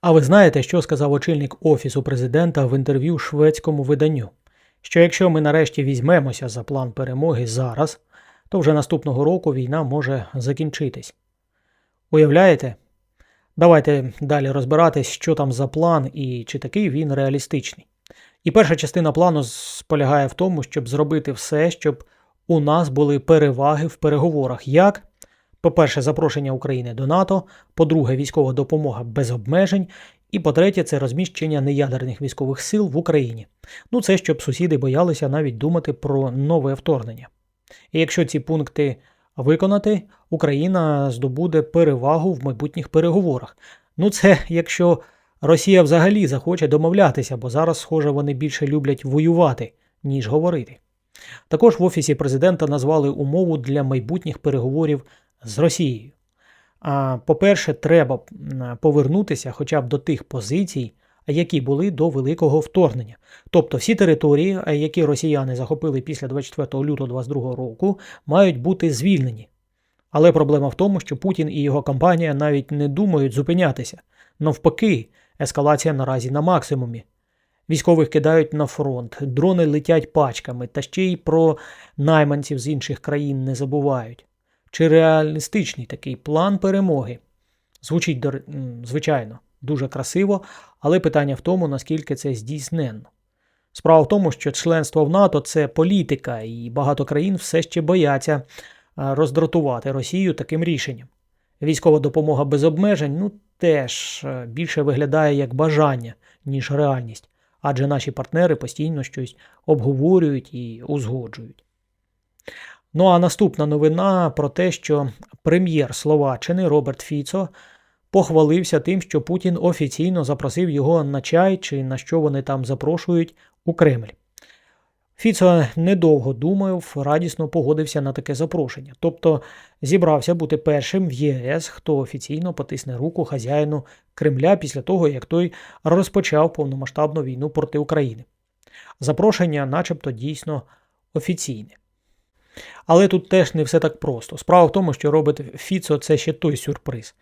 А ви знаєте, що сказав очільник Офісу президента в інтерв'ю шведському виданню? Що якщо ми нарешті візьмемося за план перемоги зараз, то вже наступного року війна може закінчитись. Уявляєте? Давайте далі розбиратись, що там за план і чи такий він реалістичний. І перша частина плану полягає в тому, щоб зробити все, щоб у нас були переваги в переговорах. Як? По-перше, запрошення України до НАТО, по-друге, військова допомога без обмежень, і по-третє, це розміщення неядерних військових сил в Україні. Ну, це щоб сусіди боялися навіть думати про нове вторгнення. І якщо ці пункти виконати, Україна здобуде перевагу в майбутніх переговорах. Ну, це якщо Росія взагалі захоче домовлятися, бо зараз, схоже, вони більше люблять воювати, ніж говорити. Також в Офісі президента назвали умову для майбутніх переговорів з Росією. А, По-перше, треба повернутися хоча б до тих позицій, які були до великого вторгнення. Тобто всі території, які росіяни захопили після 24 лютого 2022 року, мають бути звільнені. Але проблема в тому, що Путін і його компанія навіть не думають зупинятися. Навпаки, ескалація наразі на максимумі. Військових кидають на фронт, дрони летять пачками, та ще й про найманців з інших країн не забувають. Чи реалістичний такий план перемоги? Звучить, звичайно, дуже красиво, але питання в тому, наскільки це здійсненно. Справа в тому, що членство в НАТО це політика, і багато країн все ще бояться роздратувати Росію таким рішенням. Військова допомога без обмежень ну, теж більше виглядає як бажання, ніж реальність, адже наші партнери постійно щось обговорюють і узгоджують. Ну а наступна новина про те, що прем'єр Словаччини Роберт Фіцо похвалився тим, що Путін офіційно запросив його на чай чи на що вони там запрошують у Кремль. Фіцо недовго думав, радісно погодився на таке запрошення, тобто зібрався бути першим в ЄС, хто офіційно потисне руку хазяїну Кремля після того, як той розпочав повномасштабну війну проти України. Запрошення, начебто, дійсно офіційне. Але тут теж не все так просто. Справа в тому, що робить Фіцо це ще той сюрприз.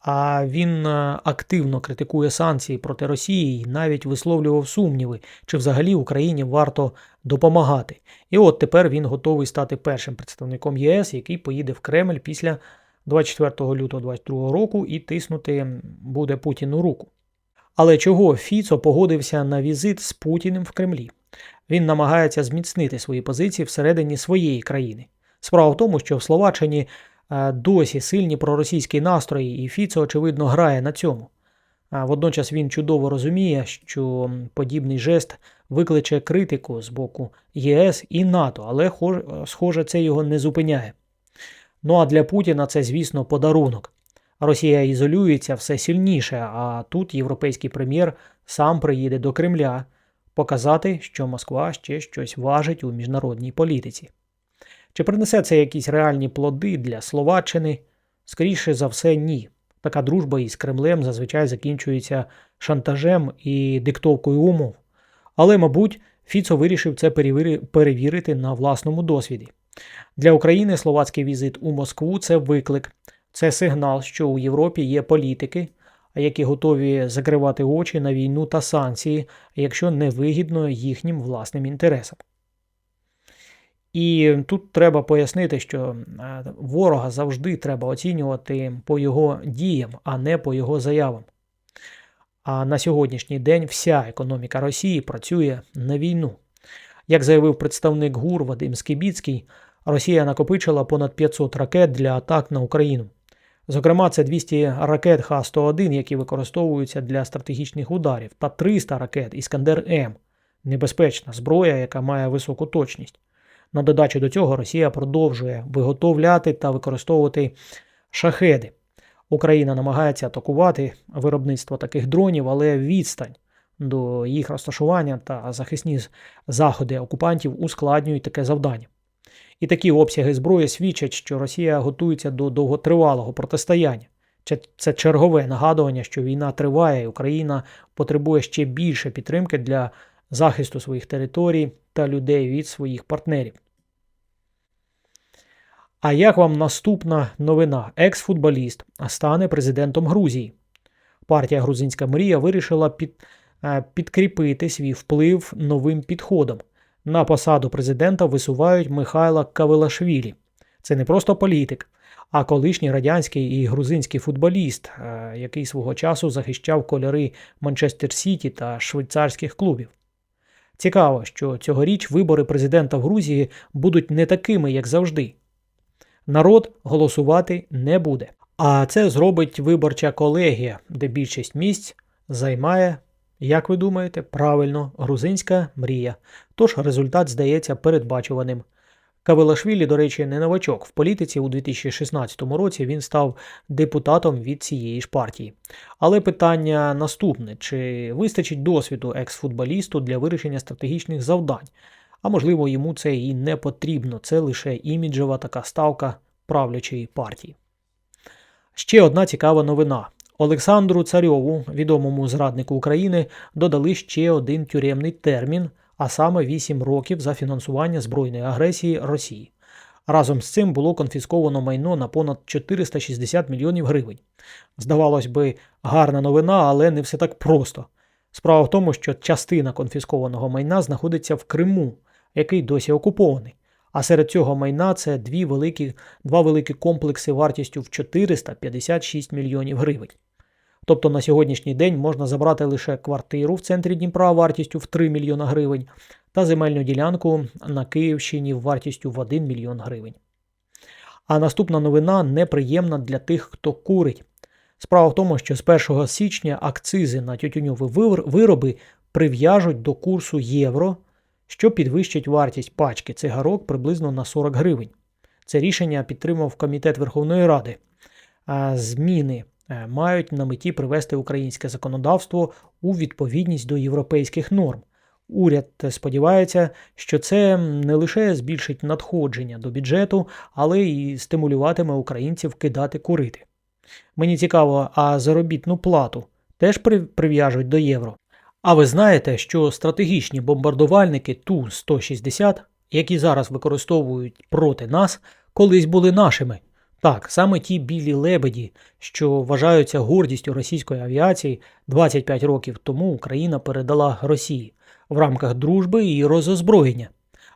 А він е, активно критикує санкції проти Росії і навіть висловлював сумніви, чи взагалі Україні варто допомагати. І от тепер він готовий стати першим представником ЄС, який поїде в Кремль після 24 лютого 2022 року і тиснути буде Путіну руку. Але чого Фіцо погодився на візит з Путіним в Кремлі? Він намагається зміцнити свої позиції всередині своєї країни. Справа в тому, що в Словаччині е, досі сильні проросійські настрої, і Фіцо, очевидно, грає на цьому. Водночас він чудово розуміє, що подібний жест викличе критику з боку ЄС і НАТО, але схоже, це його не зупиняє. Ну а для Путіна це, звісно, подарунок. Росія ізолюється все сильніше, а тут європейський прем'єр сам приїде до Кремля показати, що Москва ще щось важить у міжнародній політиці. Чи принесе це якісь реальні плоди для Словаччини? Скоріше за все, ні. Така дружба із Кремлем зазвичай закінчується шантажем і диктовкою умов. Але, мабуть, Фіцо вирішив це перевірити на власному досвіді. Для України словацький візит у Москву це виклик, це сигнал, що у Європі є політики, які готові закривати очі на війну та санкції, якщо не вигідно їхнім власним інтересам. І тут треба пояснити, що е, ворога завжди треба оцінювати по його діям, а не по його заявам. А на сьогоднішній день вся економіка Росії працює на війну. Як заявив представник ГУР Вадим Скібіцький, Росія накопичила понад 500 ракет для атак на Україну. Зокрема, це 200 ракет Х-101, які використовуються для стратегічних ударів, та 300 ракет Іскандер М небезпечна зброя, яка має високу точність. На додачу до цього Росія продовжує виготовляти та використовувати шахеди. Україна намагається атакувати виробництво таких дронів, але відстань до їх розташування та захисні заходи окупантів ускладнюють таке завдання. І такі обсяги зброї свідчать, що Росія готується до довготривалого протистояння. Це- чергове нагадування, що війна триває, і Україна потребує ще більше підтримки для захисту своїх територій та людей від своїх партнерів. А як вам наступна новина? Екс-футболіст стане президентом Грузії. Партія Грузинська мрія вирішила під, е, підкріпити свій вплив новим підходом. На посаду президента висувають Михайла Кавелашвілі. Це не просто політик, а колишній радянський і грузинський футболіст, е, який свого часу захищав кольори Манчестер Сіті та швейцарських клубів. Цікаво, що цьогоріч вибори президента в Грузії будуть не такими, як завжди. Народ голосувати не буде. А це зробить виборча колегія, де більшість місць займає, як ви думаєте, правильно, грузинська мрія. Тож результат здається передбачуваним. Кавелашвілі, до речі, не новачок. В політиці у 2016 році він став депутатом від цієї ж партії. Але питання наступне: чи вистачить досвіду екс-футболісту для вирішення стратегічних завдань? А можливо, йому це і не потрібно. Це лише іміджева така ставка правлячої партії. Ще одна цікава новина. Олександру Царьову, відомому зраднику України, додали ще один тюремний термін, а саме 8 років за фінансування збройної агресії Росії. Разом з цим було конфісковано майно на понад 460 мільйонів гривень. Здавалось би, гарна новина, але не все так просто. Справа в тому, що частина конфіскованого майна знаходиться в Криму, який досі окупований. А серед цього майна це дві великі, два великі комплекси вартістю в 456 мільйонів гривень. Тобто на сьогоднішній день можна забрати лише квартиру в центрі Дніпра вартістю в 3 мільйона гривень та земельну ділянку на Київщині вартістю в 1 мільйон гривень. А наступна новина неприємна для тих, хто курить. Справа в тому, що з 1 січня акцизи на тютюньові вироби прив'яжуть до курсу євро, що підвищить вартість пачки цигарок приблизно на 40 гривень. Це рішення підтримав Комітет Верховної Ради. А зміни мають на меті привести українське законодавство у відповідність до європейських норм. Уряд сподівається, що це не лише збільшить надходження до бюджету, але й стимулюватиме українців кидати курити. Мені цікаво, а заробітну плату теж прив'яжуть до євро. А ви знаєте, що стратегічні бомбардувальники Ту-160, які зараз використовують проти нас, колись були нашими. Так, саме ті білі лебеді, що вважаються гордістю російської авіації, 25 років тому Україна передала Росії в рамках дружби і розозброєння.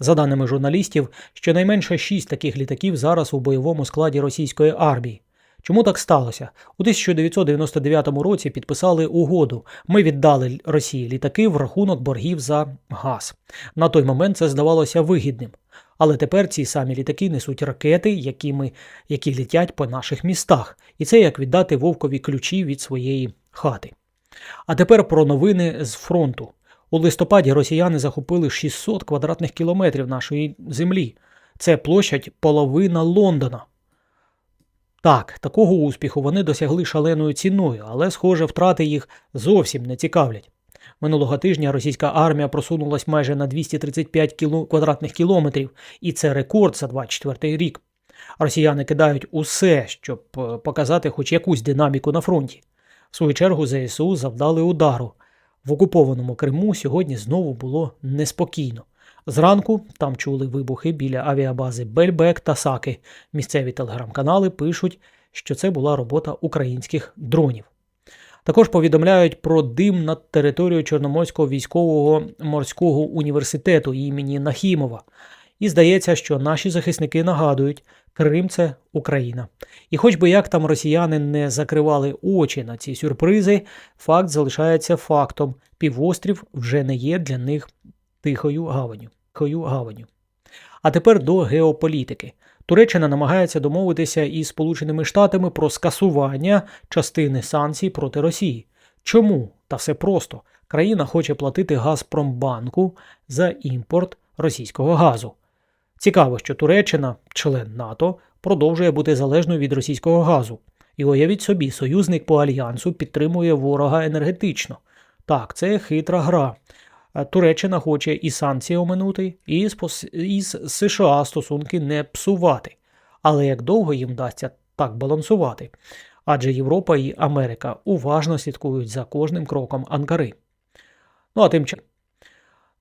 За даними журналістів, щонайменше 6 таких літаків зараз у бойовому складі російської армії. Чому так сталося? У 1999 році підписали угоду. Ми віддали Росії літаки в рахунок боргів за газ. На той момент це здавалося вигідним. Але тепер ці самі літаки несуть ракети, які, ми, які літять по наших містах, і це як віддати вовкові ключі від своєї хати. А тепер про новини з фронту. У листопаді росіяни захопили 600 квадратних кілометрів нашої землі. Це площадь половина Лондона. Так, такого успіху вони досягли шаленою ціною, але, схоже, втрати їх зовсім не цікавлять. Минулого тижня російська армія просунулась майже на 235 кіло... квадратних кілометрів, і це рекорд за 24 рік. Росіяни кидають усе, щоб е, показати хоч якусь динаміку на фронті. В свою чергу ЗСУ завдали удару. В окупованому Криму сьогодні знову було неспокійно. Зранку там чули вибухи біля авіабази Бельбек та Саки. Місцеві телеграм-канали пишуть, що це була робота українських дронів. Також повідомляють про дим над територією Чорноморського військового морського університету імені Нахімова. І здається, що наші захисники нагадують, Крим це Україна. І хоч би як там росіяни не закривали очі на ці сюрпризи, факт залишається фактом: півострів вже не є для них тихою гаваню. А тепер до геополітики. Туреччина намагається домовитися із Сполученими Штатами про скасування частини санкцій проти Росії. Чому? Та все просто. Країна хоче платити Газпромбанку за імпорт російського газу. Цікаво, що Туреччина, член НАТО, продовжує бути залежною від російського газу. І уявіть собі, союзник по альянсу підтримує ворога енергетично. Так, це хитра гра. Туреччина хоче і санкції оминути, і з США стосунки не псувати. Але як довго їм вдасться так балансувати? Адже Європа і Америка уважно слідкують за кожним кроком Анкари. Ну а тим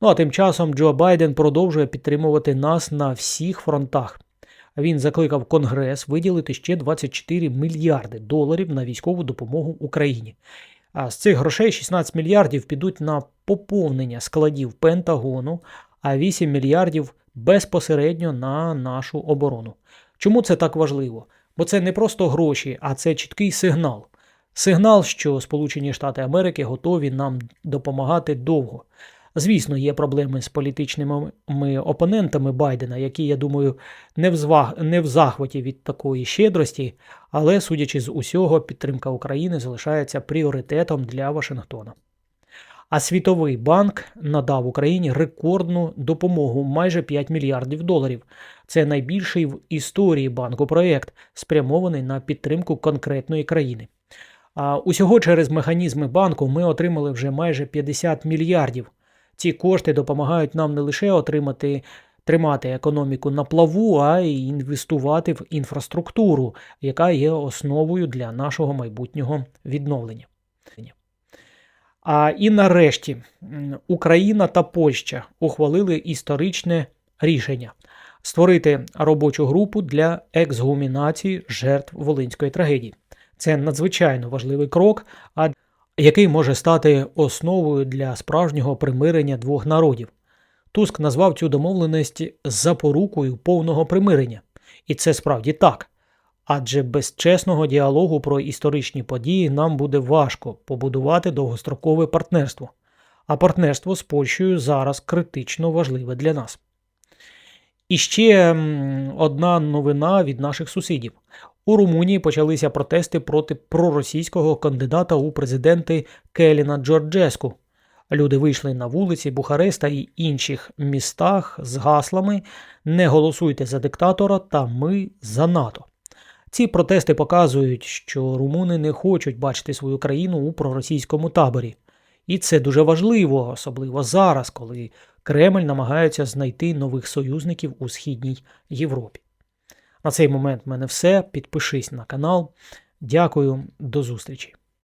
Ну а тим часом Джо Байден продовжує підтримувати нас на всіх фронтах. Він закликав Конгрес виділити ще 24 мільярди доларів на військову допомогу Україні. З цих грошей 16 мільярдів підуть на поповнення складів Пентагону, а 8 мільярдів безпосередньо на нашу оборону. Чому це так важливо? Бо це не просто гроші, а це чіткий сигнал. Сигнал, що Сполучені Штати Америки готові нам допомагати довго. Звісно, є проблеми з політичними опонентами Байдена, які, я думаю, не в, зваг... не в захваті від такої щедрості, але, судячи з усього, підтримка України залишається пріоритетом для Вашингтона. А Світовий банк надав Україні рекордну допомогу майже 5 мільярдів доларів. Це найбільший в історії банку проєкт, спрямований на підтримку конкретної країни. А усього через механізми банку ми отримали вже майже 50 мільярдів. Ці кошти допомагають нам не лише отримати тримати економіку на плаву, а й інвестувати в інфраструктуру, яка є основою для нашого майбутнього відновлення. А і нарешті Україна та Польща ухвалили історичне рішення створити робочу групу для ексгумінації жертв Волинської трагедії. Це надзвичайно важливий крок, а який може стати основою для справжнього примирення двох народів. Туск назвав цю домовленість запорукою повного примирення, і це справді так. Адже без чесного діалогу про історичні події нам буде важко побудувати довгострокове партнерство. А партнерство з Польщею зараз критично важливе для нас. І ще одна новина від наших сусідів. У Румунії почалися протести проти проросійського кандидата у президенти Келіна Джорджеску. Люди вийшли на вулиці Бухареста і інших містах з гаслами Не голосуйте за диктатора та ми за НАТО. Ці протести показують, що румуни не хочуть бачити свою країну у проросійському таборі. І це дуже важливо, особливо зараз, коли Кремль намагається знайти нових союзників у Східній Європі. На цей момент в мене все. Підпишись на канал. Дякую, до зустрічі!